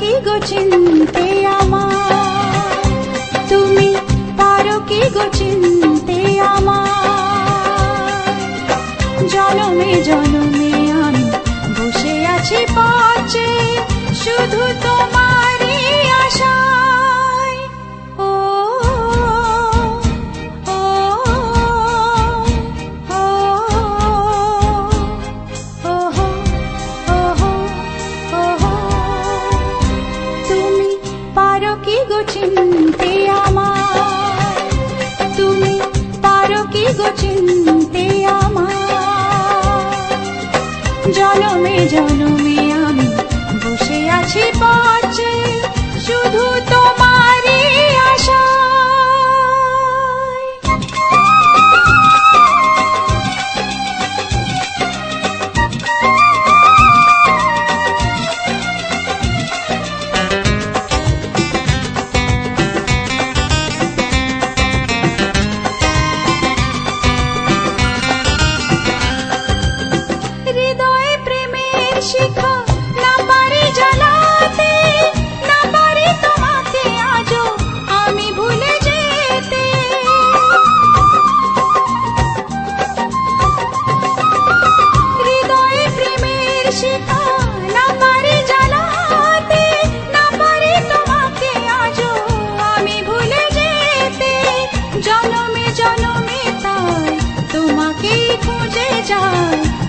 চিনতে আমার? তুমি পারো কি গো চিনতে আমার? জনমে জনমে আমি বসে আছি পাচে শুধু তোমারই জনমে জনমে আমি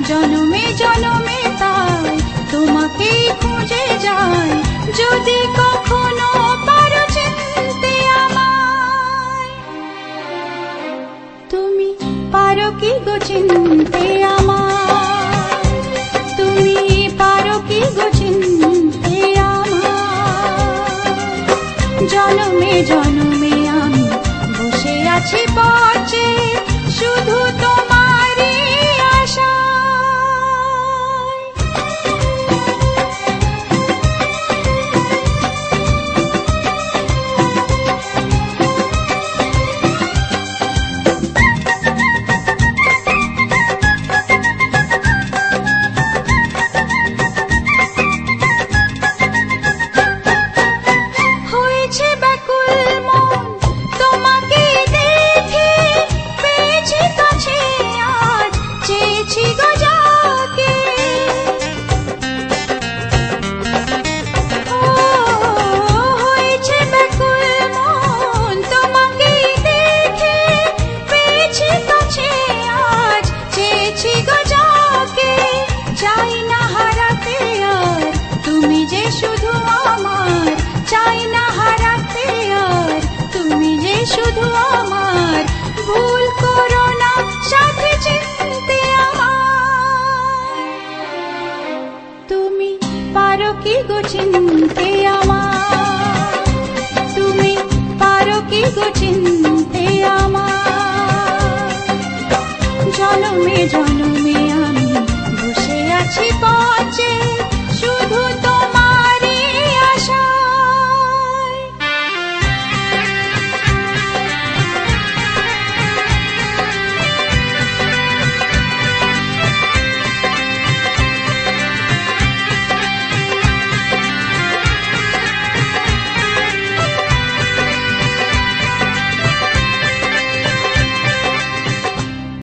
জনমে জনমে তাই তোমাকে খুঁজে যাই। যদি কখনো পারো চিনতে আমায়। তুমি পারো কি গো চিনতে আমার তুমি পারো কি জনমে জনমে আমি বসে আছি পচে কি গো চিনতে আমার। তুমি পারো কি গো চিনতে